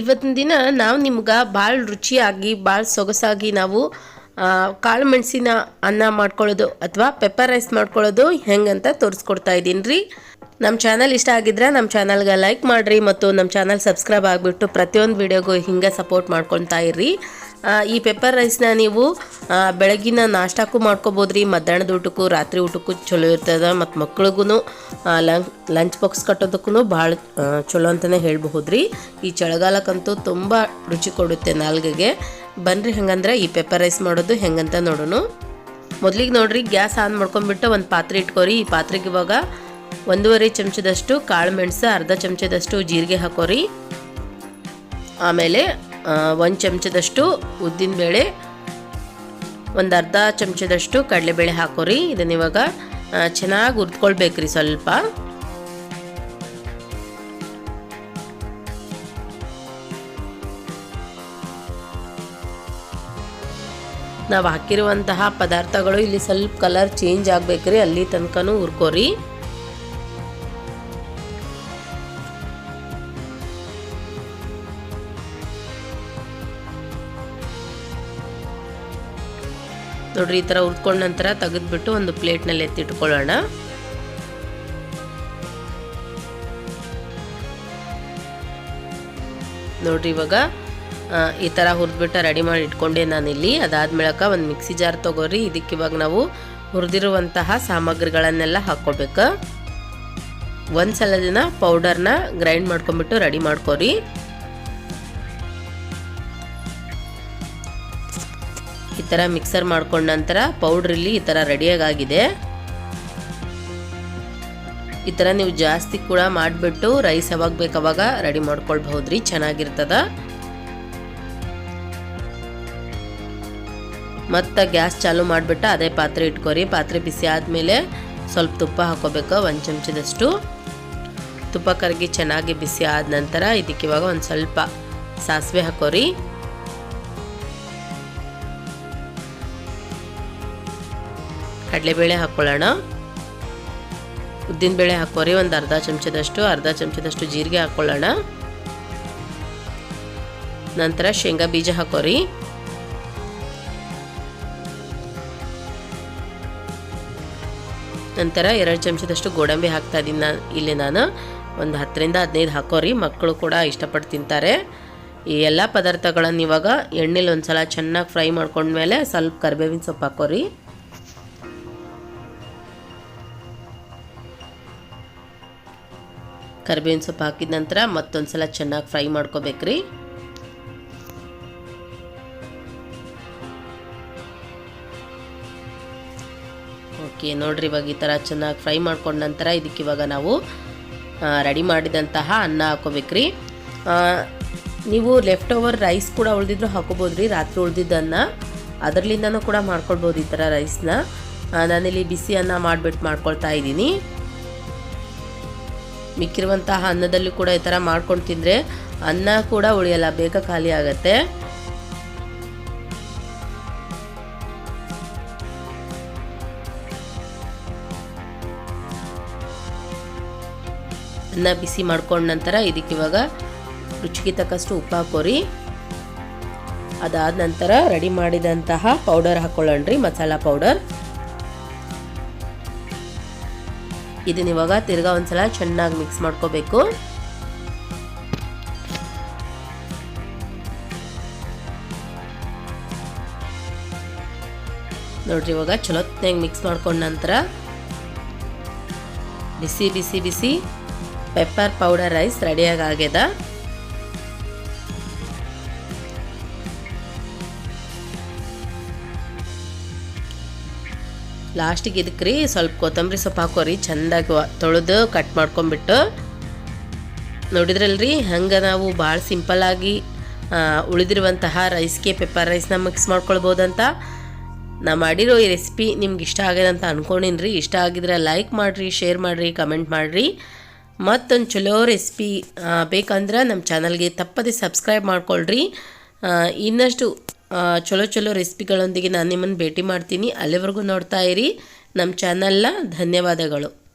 ಇವತ್ತಿನ ದಿನ ನಾವು ನಿಮ್ಗೆ ಭಾಳ ರುಚಿಯಾಗಿ ಭಾಳ ಸೊಗಸಾಗಿ ನಾವು ಕಾಳು ಮೆಣಸಿನ ಅನ್ನ ಮಾಡ್ಕೊಳ್ಳೋದು ಅಥವಾ ಪೆಪ್ಪರ್ ರೈಸ್ ಮಾಡ್ಕೊಳ್ಳೋದು ಹೆಂಗಂತ ತೋರಿಸ್ಕೊಡ್ತಾ ಇದ್ದೀನಿ ರೀ ನಮ್ಮ ಚಾನಲ್ ಇಷ್ಟ ಆಗಿದ್ರೆ ನಮ್ಮ ಚಾನಲ್ಗೆ ಲೈಕ್ ಮಾಡಿರಿ ಮತ್ತು ನಮ್ಮ ಚಾನಲ್ ಸಬ್ಸ್ಕ್ರೈಬ್ ಆಗಿಬಿಟ್ಟು ಪ್ರತಿಯೊಂದು ವಿಡಿಯೋಗೂ ಹಿಂಗೆ ಸಪೋರ್ಟ್ ಮಾಡ್ಕೊತಾ ಇರ್ರಿ. ಈ ಪೆಪ್ಪರ್ ರೈಸ್ನ ನೀವು ಬೆಳಗಿನ ನಾಷ್ಟಕ್ಕೂ ಮಾಡ್ಕೋಬೋದು ರೀ ಮಧ್ಯಾಹ್ನದ ಊಟಕ್ಕೂ, ರಾತ್ರಿ ಊಟಕ್ಕೂ ಚಲೋ ಇರ್ತದೆ, ಮತ್ತು ಮಕ್ಳಿಗೂ ಲಂಚ್ ಲಂಚ್ ಬಾಕ್ಸ್ ಕಟ್ಟೋದಕ್ಕೂ ಭಾಳ ಚಲೋ ಅಂತಲೇ ಹೇಳ್ಬಹುದು ರೀ ಈ ಚಳಿಗಾಲಕ್ಕಂತೂ ತುಂಬ ರುಚಿ ಕೊಡುತ್ತೆ ನಾಲ್ಗೆಗೆ. ಬನ್ನಿರಿ ಹೆಂಗಂದ್ರೆ ಈ ಪೆಪ್ಪರ್ ರೈಸ್ ಮಾಡೋದು ಹೆಂಗಂತ ನೋಡೋಣ. ಮೊದಲಿಗೆ ನೋಡಿರಿ, ಗ್ಯಾಸ್ ಆನ್ ಮಾಡ್ಕೊಂಡ್ಬಿಟ್ಟು ಒಂದು ಪಾತ್ರೆ ಇಟ್ಕೋರಿ. ಈ ಪಾತ್ರೆಗೆ ಇವಾಗ ಒಂದೂವರೆ ಚಮಚದಷ್ಟು ಕಾಳು ಮೆಣಸು, ಅರ್ಧ ಚಮಚದಷ್ಟು ಜೀರಿಗೆ ಹಾಕೋರಿ. ಆಮೇಲೆ ಒಂದು ಚಮಚದಷ್ಟು ಉದ್ದಿನಬೇಳೆ ಒಂದು ಅರ್ಧ ಚಮಚದಷ್ಟು ಕಡಲೆಬೇಳೆ ಹಾಕೋರಿ. ಇದನ್ನ ಇವಾಗ ಚೆನ್ನಾಗಿ ಹುರ್ದ್ಕೊಳ್ಬೇಕ್ರಿ ಸ್ವಲ್ಪ. ನಾವು ಹಾಕಿರುವಂತಹ ಪದಾರ್ಥಗಳು ಇಲ್ಲಿ ಸ್ವಲ್ಪ ಕಲರ್ ಚೇಂಜ್ ಆಗಬೇಕ್ರಿ, ಅಲ್ಲಿ ತನಕನೂ ಹುರ್ಕೋರಿ. ನೋಡ್ರಿ, ಈ ಥರ ಹುರ್ಕೊಂಡ ನಂತರ ತೆಗೆದ್ಬಿಟ್ಟು ಒಂದು ಪ್ಲೇಟ್ನಲ್ಲಿ ಎತ್ತಿಟ್ಕೊಳ್ಳೋಣ. ನೋಡ್ರಿ, ಇವಾಗ ಈ ಥರ ಹುರಿದ್ಬಿಟ್ಟು ರೆಡಿ ಮಾಡಿ ಇಟ್ಕೊಂಡೆ ನಾನಿಲ್ಲಿ. ಅದಾದ್ಮೇಳಕ ಒಂದು ಮಿಕ್ಸಿ ಜಾರ್ ತೊಗೋರಿ. ಇದಕ್ಕೆ ಇವಾಗ ನಾವು ಹುರಿದಿರುವಂತಹ ಸಾಮಗ್ರಿಗಳನ್ನೆಲ್ಲ ಹಾಕ್ಕೊಬೇಕು. ಒಂದು ಸಲ ದಿನ ಪೌಡರ್ನ ಗ್ರೈಂಡ್ ಮಾಡ್ಕೊಂಬಿಟ್ಟು ರೆಡಿ ಮಾಡ್ಕೊರಿ. ಈ ಥರ ಮಿಕ್ಸರ್ ಮಾಡ್ಕೊಂಡ ನಂತರ ಪೌಡ್ರ್ ಇಲ್ಲಿ ಈ ಥರ ರೆಡಿಯಾಗಿದೆ ಈ ಥರ ನೀವು ಜಾಸ್ತಿ ಕೂಡ ಮಾಡಿಬಿಟ್ಟು ರೈಸ್ ಯಾವಾಗ ಬೇಕು ಅವಾಗ ರೆಡಿ ಮಾಡ್ಕೊಳ್ಬಹುದು ರೀ ಚೆನ್ನಾಗಿರ್ತದ. ಮತ್ತು ಗ್ಯಾಸ್ ಚಾಲು ಮಾಡಿಬಿಟ್ಟು ಅದೇ ಪಾತ್ರೆ ಇಟ್ಕೊರಿ, ಪಾತ್ರೆ ಬಿಸಿ ಆದಮೇಲೆ ಸ್ವಲ್ಪ ತುಪ್ಪ ಹಾಕೋಬೇಕು, ಒಂದು ಚಮಚದಷ್ಟು. ತುಪ್ಪ ಕರಗಿ ಚೆನ್ನಾಗಿ ಬಿಸಿ ಆದ ನಂತರ ಇದಕ್ಕೆ ಇವಾಗ ಒಂದು ಸ್ವಲ್ಪ ಸಾಸಿವೆ ಹಾಕೋರಿ. ಕಡಲೆಬೇಳೆ ಹಾಕ್ಕೊಳ್ಳೋಣ ಉದ್ದಿನಬೇಳೆ ಹಾಕೋರಿ ಒಂದು ಅರ್ಧ ಚಮಚದಷ್ಟು ಅರ್ಧ ಚಮಚದಷ್ಟು ಜೀರಿಗೆ ಹಾಕ್ಕೊಳ್ಳೋಣ ನಂತರ ಶೇಂಗಾ ಬೀಜ ಹಾಕೋರಿ ನಂತರ ಎರಡು ಚಮಚದಷ್ಟು ಗೋಡಂಬಿ ಹಾಕ್ತಾ ಇದ್ದೀನಿ ನಾನು ಇಲ್ಲಿ ನಾನು. ಒಂದು ಹತ್ತರಿಂದ ಹದಿನೈದು ಹಾಕೋರಿ ಮಕ್ಕಳು ಕೂಡ ಇಷ್ಟಪಟ್ಟು ತಿಂತಾರೆ. ಈ ಎಲ್ಲ ಪದಾರ್ಥಗಳನ್ನು ಇವಾಗ ಎಣ್ಣೆಲಿ ಒಂದು ಸಲ ಚೆನ್ನಾಗಿ ಫ್ರೈ ಮಾಡ್ಕೊಂಡ್ಮೇಲೆ ಸ್ವಲ್ಪ ಕರಿಬೇವಿನ ಸೊಪ್ಪು ಹಾಕೋರಿ ಕರಿಬೇವಿನ ಸೊಪ್ಪು ಹಾಕಿದ ನಂತರ ಮತ್ತೊಂದು ಸಲ ಚೆನ್ನಾಗಿ ಫ್ರೈ ಮಾಡ್ಕೋಬೇಕ್ರಿ. ಓಕೆ, ನೋಡ್ರಿ ಇವಾಗ ಈ ಥರ ಚೆನ್ನಾಗಿ ಫ್ರೈ ಮಾಡ್ಕೊಂಡ ನಂತರ ಇದಕ್ಕೆ ಇವಾಗ ನಾವು ರೆಡಿ ಮಾಡಿದಂತಹ ಅನ್ನ ಹಾಕೋಬೇಕ್ರಿ. ನೀವು ಲೆಫ್ಟ್ ಓವರ್ ರೈಸ್ ಕೂಡ ಉಳಿದಿದ್ರು ಹಾಕೋಬೋದು ರೀ ರಾತ್ರಿ ಉಳಿದಿದ್ದನ್ನ ಅದರಲ್ಲಿಂದನೂ ಕೂಡ ಮಾಡ್ಕೊಳ್ಬೋದು ಈ ಥರ ರೈಸ್ನ. ನಾನಿಲ್ಲಿ ಬಿಸಿ ಅನ್ನ ಮಾಡಿಬಿಟ್ಟು ಮಾಡ್ಕೊಳ್ತಾ ಇದ್ದೀನಿ. ಮಿಕ್ಕಿರುವಂತಹ ಅನ್ನದಲ್ಲಿ ಕೂಡ ಈ ಥರ ಮಾಡ್ಕೊಂಡು ತಿಂದರೆ ಅನ್ನ ಕೂಡ ಉಳಿಯಲ್ಲ, ಬೇಗ ಖಾಲಿ ಆಗತ್ತೆ. ಅನ್ನ ಬಿಸಿ ಮಾಡ್ಕೊಂಡ ನಂತರ ಇದಕ್ಕೆ ಇವಾಗ ರುಚಿಗೆ ತಕ್ಕಷ್ಟು ಉಪ್ಪು ಹಾಕೋರಿ. ಅದಾದ ನಂತರ ರೆಡಿ ಮಾಡಿದಂತಹ ಪೌಡರ್ ಹಾಕೊಳ್ಳೋಣ್ರಿ, ಮಸಾಲ ಪೌಡರ್. ಇದನ್ನ ಇವಾಗ ತಿರ್ಗಾ ಒಂದ್ಸಲ ಚೆನ್ನಾಗಿ ಮಿಕ್ಸ್ ಮಾಡ್ಕೋಬೇಕು. ನೋಡ್ರಿ ಇವಾಗ ಚಲೋತ್ನಾಗ ಮಿಕ್ಸ್ ಮಾಡ್ಕೊಂಡ ನಂತರ ಬಿಸಿ ಬಿಸಿ ಬಿಸಿ ಪೆಪ್ಪರ್ ಪೌಡರ್ ರೈಸ್ ರೆಡಿಯಾಗಿ ಆಗ್ಯದ. ಲಾಸ್ಟಿಗೆ ಇದಕ್ಕೆ ರೀ ಸ್ವಲ್ಪ ಕೊತ್ತಂಬರಿ ಸೊಪ್ಪು ಹಾಕೋರಿ, ಚೆಂದಾಗಿ ತೊಳೆದು ಕಟ್ ಮಾಡ್ಕೊಂಬಿಟ್ಟು ನೋಡಿದ್ರಲ್ರಿ, ಹಂಗೆ ನಾವು ಭಾಳ ಸಿಂಪಲ್ಲಾಗಿ ಉಳಿದಿರುವಂತಹ ರೈಸ್ಗೆ ಪೆಪ್ಪರ್ ರೈಸ್ನ ಮಿಕ್ಸ್ ಮಾಡ್ಕೊಳ್ಬೋದಂತ. ನಾ ಮಾಡಿರೋ ಈ ರೆಸಿಪಿ ನಿಮ್ಗೆ ಇಷ್ಟ ಆಗ್ಯದ ಅಂತ ಅನ್ಕೊಂಡಿನ್ರಿ. ಇಷ್ಟ ಆಗಿದ್ರೆ ಲೈಕ್ ಮಾಡಿರಿ ಶೇರ್ ಮಾಡಿರಿ ಕಮೆಂಟ್ ಮಾಡಿರಿ. ಮತ್ತೊಂದು ಚಲೋ ರೆಸಿಪಿ ಬೇಕಂದ್ರೆ ನಮ್ಮ ಚಾನಲ್ಗೆ ತಪ್ಪದೆ ಸಬ್ಸ್ಕ್ರೈಬ್ ಮಾಡ್ಕೊಳ್ರಿ. ಇನ್ನಷ್ಟು ಚಲೋ ಚಲೋ ರೆಸಿಪಿಗಳೊಂದಿಗೆ ನಾನು ನಿಮ್ಮನ್ನು ಭೇಟಿ ಮಾಡ್ತೀನಿ. ಅಲ್ಲಿವರೆಗೂ ನೋಡ್ತಾ ಇರಿ. ನಮ್ಮ ಚಾನಲ್ನ ಧನ್ಯವಾದಗಳು.